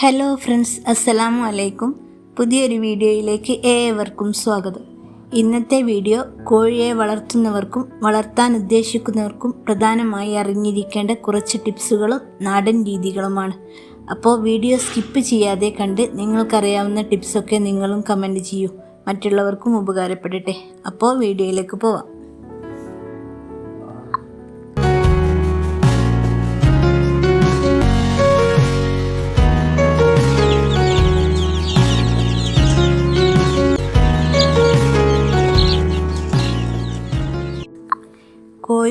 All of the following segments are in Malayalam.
ഹലോ ഫ്രണ്ട്സ് അസ്സലാമു അലൈക്കും പുതിയൊരു വീഡിയോയിലേക്ക് ഏവർക്കും സ്വാഗതം. ഇന്നത്തെ വീഡിയോ കോഴിയെ വളർത്തുന്നവർക്കും വളർത്താൻ ഉദ്ദേശിക്കുന്നവർക്കും പ്രധാനമായി അറിഞ്ഞിരിക്കേണ്ട കുറച്ച് ടിപ്സുകളും നാടൻ രീതികളുമാണ്. അപ്പോൾ വീഡിയോ സ്കിപ്പ് ചെയ്യാതെ കണ്ട് നിങ്ങൾക്കറിയാവുന്ന ടിപ്സൊക്കെ നിങ്ങളും കമന്റ് ചെയ്യൂ. മറ്റുള്ളവർക്കും ഉപകാരപ്പെടട്ടെ. അപ്പോൾ വീഡിയോയിലേക്ക് പോവാം.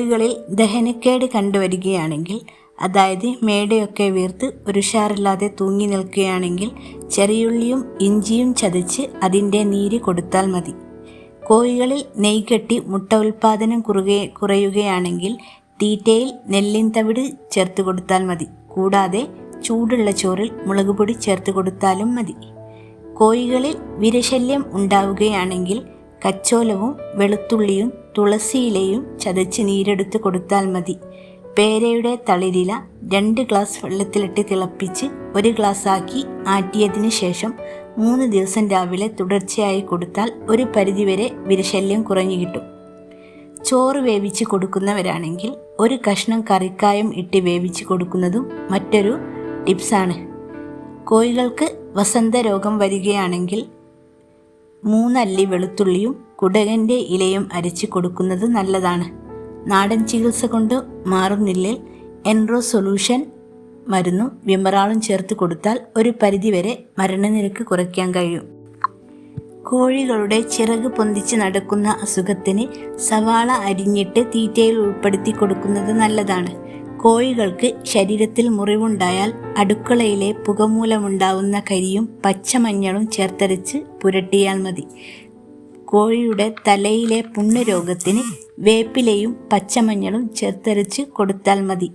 കോഴികളിൽ ദഹനക്കേട് കണ്ടുവരികയാണെങ്കിൽ അതായത് മേടയൊക്കെ വീർത്ത് ഒരു ഉഷാറില്ലാതെ തൂങ്ങി നിൽക്കുകയാണെങ്കിൽ ചെറിയുള്ളിയും ഇഞ്ചിയും ചതച്ച് അതിന്റെ നീര് കൊടുത്താൽ മതി. കോഴികളിൽ നെയ് കെട്ടി മുട്ട ഉൽപ്പാദനം കുറുകെ കുറയുകയാണെങ്കിൽ തീറ്റയിൽ നെല്ലിൻ തവിട് ചേർത്ത് കൊടുത്താൽ മതി. കൂടാതെ ചൂടുള്ള ചോറിൽ മുളക് പൊടി ചേർത്ത് കൊടുത്താലും മതി. കോഴികളിൽ വിരശല്യം ഉണ്ടാവുകയാണെങ്കിൽ കച്ചോലവും വെളുത്തുള്ളിയും തുളസിയിലയും ചതച്ച് നീരെടുത്ത് കൊടുത്താൽ മതി. പേരയുടെ തളിരില രണ്ട് ഗ്ലാസ് വെള്ളത്തിലിട്ട് തിളപ്പിച്ച് ഒരു ഗ്ലാസ് ആക്കി ആറ്റിയതിനു ശേഷം മൂന്ന് ദിവസം രാവിലെ തുടർച്ചയായി കൊടുത്താൽ ഒരു പരിധിവരെ വിരശല്യം കുറഞ്ഞു കിട്ടും. ചോറ് വേവിച്ച് കൊടുക്കുന്നവരാണെങ്കിൽ ഒരു കഷ്ണം കറിക്കായം ഇട്ട് വേവിച്ച് കൊടുക്കുന്നതും മറ്റൊരു ടിപ്സാണ്. കോഴികൾക്ക് വസന്ത രോഗം വരികയാണെങ്കിൽ മൂന്നല്ലി വെളുത്തുള്ളിയും കുടകന്റെ ഇലയും അരച്ചു കൊടുക്കുന്നത് നല്ലതാണ്. നാടൻ ചികിത്സ കൊണ്ട് മാറുന്നില്ലിൽ എൻറോ സൊല്യൂഷൻ മരുന്നും വിമറാളും ചേർത്ത് കൊടുത്താൽ ഒരു പരിധിവരെ മരണനിരക്ക് കുറയ്ക്കാൻ കഴിയും. കോഴികളുടെ ചിറക് പൊന്തിച്ച് നടക്കുന്ന അസുഖത്തിന് സവാള അരിഞ്ഞിട്ട് തീറ്റയിൽ ഉൾപ്പെടുത്തി കൊടുക്കുന്നത് നല്ലതാണ്. കോഴികൾക്ക് ശരീരത്തിൽ മുറിവുണ്ടായാൽ അടുക്കളയിലെ പുകമൂലമുണ്ടാവുന്ന കരിയും പച്ചമഞ്ഞളും ചേർത്തരച്ച് പുരട്ടിയാൽ മതി. കോഴിയുടെ തലയിലെ പുണ്ണ് രോഗത്തിന് വേപ്പിലയും പച്ചമഞ്ഞളും ചേർത്തരച്ച് കൊടുത്താൽ മതി.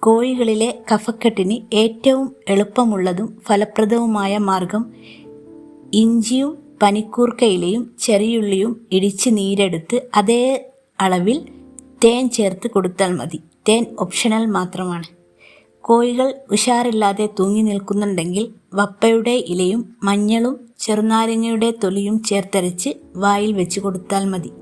കോഴികളിലെ കഫക്കെട്ടിന് ഏറ്റവും എളുപ്പമുള്ളതും ഫലപ്രദവുമായ മാർഗം ഇഞ്ചിയും പനിക്കൂർക്കയിലയും ചെറിയുള്ളിയും ഇടിച്ച് നീരെടുത്ത് അതേ അളവിൽ തേൻ ചേർത്ത് കൊടുത്താൽ മതി. തേൻ ഓപ്ഷണൽ മാത്രമാണ്. കോഴികൾ ഉഷാറില്ലാതെ തൂങ്ങി നിൽക്കുന്നുണ്ടെങ്കിൽ വപ്പയുടെ ഇലയും മഞ്ഞളും ചെറുനാരങ്ങയുടെ തൊലിയും ചേർത്തരച്ച് വായിൽ വെച്ച് കൊടുത്താൽ മതി.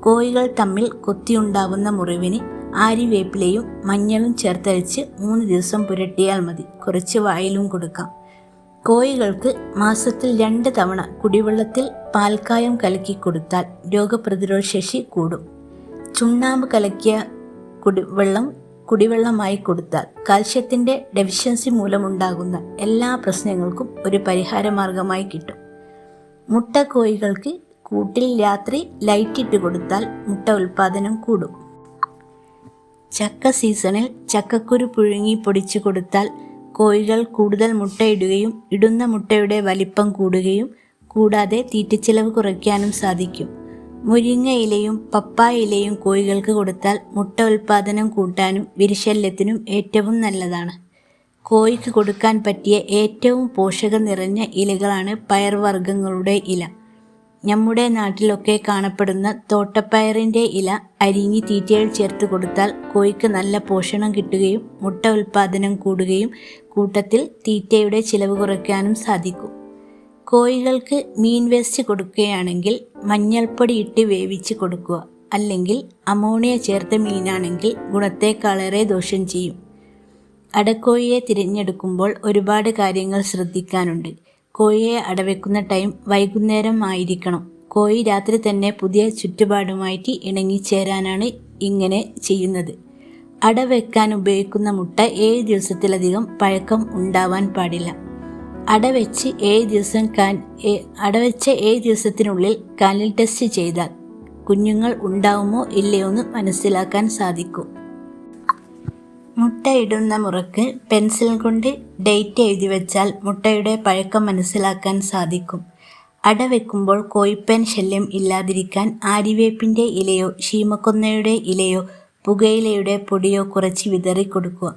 കോഴികൾ തമ്മിൽ കൊത്തിയുണ്ടാവുന്ന മുറിവിന് ആരിവേപ്പിലയും മഞ്ഞളും ചേർത്തരച്ച് മൂന്ന് ദിവസം പുരട്ടിയാൽ മതി. കുറച്ച് വായിലും കൊടുക്കാം. കോഴികൾക്ക് മാസത്തിൽ രണ്ട് തവണ കുടിവെള്ളത്തിൽ പാൽക്കായം കലക്കി കൊടുത്താൽ രോഗപ്രതിരോധ ശേഷി കൂടും. ചുണ്ണാമ്പ് കലക്കിയ കുടിവെള്ളം കുടിവെള്ളമായി കൊടുത്താൽ കാൽഷ്യത്തിന്റെ ഡെഫിഷ്യൻസി മൂലമുണ്ടാകുന്ന എല്ലാ പ്രശ്നങ്ങൾക്കും ഒരു പരിഹാരമാർഗമായി കിട്ടും. മുട്ട കോഴികൾക്ക് കൂട്ടിൽ രാത്രി ലൈറ്റ് ഇട്ട് കൊടുത്താൽ മുട്ട ഉൽപ്പാദനം കൂടും. ചക്ക സീസണിൽ ചക്കക്കുരു പുഴുങ്ങി പൊടിച്ചു കൊടുത്താൽ കോഴികൾ കൂടുതൽ മുട്ടയിടുകയും ഇടുന്ന മുട്ടയുടെ വലിപ്പം കൂടുകയും കൂടാതെ തീറ്റച്ചിലവ് കുറയ്ക്കാനും സാധിക്കും. മുരിങ്ങ ഇലയും ഇലയും കോഴികൾക്ക് കൊടുത്താൽ മുട്ട ഉൽപ്പാദനം കൂട്ടാനും വിരിശല്യത്തിനും ഏറ്റവും നല്ലതാണ്. കോഴിക്ക് കൊടുക്കാൻ പറ്റിയ ഏറ്റവും പോഷകം നിറഞ്ഞ ഇലകളാണ് പയർവർഗങ്ങളുടെ ഇല. നമ്മുടെ നാട്ടിലൊക്കെ കാണപ്പെടുന്ന തോട്ടപ്പയറിന്റെ ഇല അരിഞ്ഞി തീറ്റയിൽ ചേർത്ത് കൊടുത്താൽ കോഴിക്ക് നല്ല പോഷണം കിട്ടുകയും മുട്ട ഉൽപ്പാദനം കൂടുകയും കൂട്ടത്തിൽ തീറ്റയുടെ ചിലവ് കുറയ്ക്കാനും സാധിക്കും. കോഴികൾക്ക് മീൻ വേസ്റ്റ് കൊടുക്കുകയാണെങ്കിൽ മഞ്ഞൾപ്പൊടി ഇട്ട് വേവിച്ച് കൊടുക്കുക. അല്ലെങ്കിൽ അമോണിയ ചേർത്ത മീനാണെങ്കിൽ ഗുണത്തേക്കാളേറെ ദോഷം ചെയ്യും. അടക്കോഴിയെ തിരഞ്ഞെടുക്കുമ്പോൾ ഒരുപാട് കാര്യങ്ങൾ ശ്രദ്ധിക്കാനുണ്ട്. കോഴിയെ അടവെക്കുന്ന ടൈം വൈകുന്നേരം ആയിരിക്കണം. കോഴി രാത്രി തന്നെ പുതിയ ചുറ്റുപാടുമായിട്ട് ഇണങ്ങിച്ചേരാനാണ് ഇങ്ങനെ ചെയ്യുന്നത്. അടവെക്കാൻ ഉപയോഗിക്കുന്ന മുട്ട ഏഴ് ദിവസത്തിലധികം പഴക്കം ഉണ്ടാവാൻ പാടില്ല. അടവെച്ച് ഏഴ് ദിവസം കാൻ അടവെച്ച ഏഴ് ദിവസത്തിനുള്ളിൽ കാലിൽ ടെസ്റ്റ് ചെയ്താൽ കുഞ്ഞുങ്ങൾ ഉണ്ടാവുമോ ഇല്ലയോ എന്ന് മനസ്സിലാക്കാൻ സാധിക്കും. മുട്ടയിടുന്ന മുറക്ക് പെൻസിൽ കൊണ്ട് ഡേറ്റ് എഴുതി വെച്ചാൽ മുട്ടയുടെ പഴക്കം മനസ്സിലാക്കാൻ സാധിക്കും. അടവെക്കുമ്പോൾ കോയിപ്പൻ ശല്യം ഇല്ലാതിരിക്കാൻ ആരിവേപ്പിന്റെ ഇലയോ ശീമക്കൊന്നയുടെ ഇലയോ പുകയിലയുടെ പൊടിയോ കുറച്ച് വിതറി കൊടുക്കുക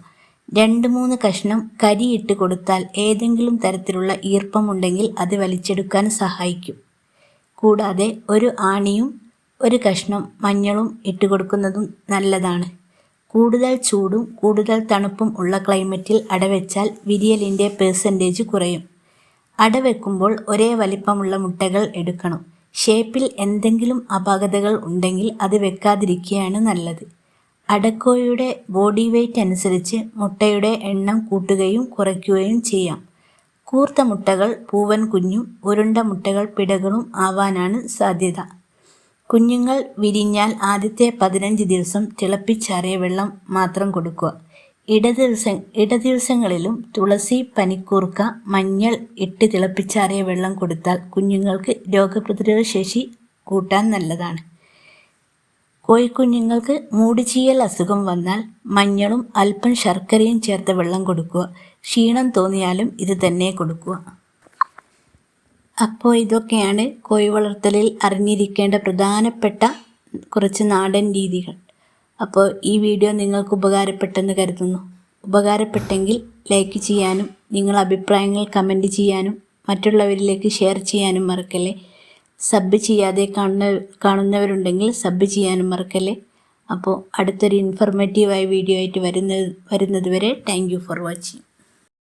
രണ്ട് മൂന്ന് കഷ്ണം കരിയിട്ട് കൊടുത്താൽ ഏതെങ്കിലും തരത്തിലുള്ള ഈർപ്പമുണ്ടെങ്കിൽ അത് വലിച്ചെടുക്കാൻ സഹായിക്കും. കൂടാതെ ഒരു ആണിയും ഒരു കഷ്ണം മഞ്ഞളും ഇട്ട് കൊടുക്കുന്നതും നല്ലതാണ്. കൂടുതൽ ചൂടും കൂടുതൽ തണുപ്പും ഉള്ള ക്ലൈമറ്റിൽ അടവെച്ചാൽ വിരിയലിന്റെ പേഴ്സന്റേജ് കുറയും. അടവെക്കുമ്പോൾ ഒരേ വലിപ്പമുള്ള മുട്ടകൾ എടുക്കണം. ഷേപ്പിൽ എന്തെങ്കിലും അപാകതകൾ ഉണ്ടെങ്കിൽ അത് വെക്കാതിരിക്കുകയാണ് നല്ലത്. അടക്കോഴിയുടെ ബോഡി വെയ്റ്റ് അനുസരിച്ച് മുട്ടയുടെ എണ്ണം കൂട്ടുകയും കുറയ്ക്കുകയും ചെയ്യാം. കൂർത്ത മുട്ടകൾ പൂവൻ കുഞ്ഞും ഉരുണ്ട മുട്ടകൾ പിടകളും ആവാനാണ് സാധ്യത. കുഞ്ഞുങ്ങൾ വിരിഞ്ഞാൽ ആദ്യത്തെ പതിനഞ്ച് ദിവസം തിളപ്പിച്ചാറിയ വെള്ളം മാത്രം കൊടുക്കുക. ഇട ദിവസ ഇട ദിവസങ്ങളിലും തുളസി പനിക്കൂർക്ക മഞ്ഞൾ ഇട്ട് തിളപ്പിച്ചാറിയ വെള്ളം കൊടുത്താൽ കുഞ്ഞുങ്ങൾക്ക് രോഗപ്രതിരോധ ശേഷി കൂട്ടാൻ നല്ലതാണ്. കോഴിക്കുഞ്ഞുങ്ങൾക്ക് മൂടിച്ചീയൽ അസുഖം വന്നാൽ മഞ്ഞളും അല്പം ശർക്കരയും ചേർത്ത് വെള്ളം കൊടുക്കുക. ക്ഷീണം തോന്നിയാലും ഇത് തന്നെ കൊടുക്കുക. അപ്പോൾ ഇതൊക്കെയാണ് കോഴി വളർത്തലിൽ അറിഞ്ഞിരിക്കേണ്ട പ്രധാനപ്പെട്ട കുറച്ച് നാടൻ രീതികൾ. അപ്പോൾ ഈ വീഡിയോ നിങ്ങൾക്ക് ഉപകാരപ്പെട്ടെന്ന് കരുതുന്നു. ഉപകാരപ്പെട്ടെങ്കിൽ ലൈക്ക് ചെയ്യാനും നിങ്ങളുടെ അഭിപ്രായങ്ങൾ കമന്റ് ചെയ്യാനും മറ്റുള്ളവരിലേക്ക് ഷെയർ ചെയ്യാനും മറക്കല്ലേ? സബ് ചെയ്യാതെ കാണുന്ന കാണുന്നവരുണ്ടെങ്കിൽ സബ് ചെയ്യാനും മറക്കല്ലേ? അപ്പോൾ അടുത്തൊരു ഇൻഫർമേറ്റീവായ വീഡിയോ ആയിട്ട് വരുന്നത് വരുന്നത് വരെ താങ്ക് ഫോർ വാച്ചിങ്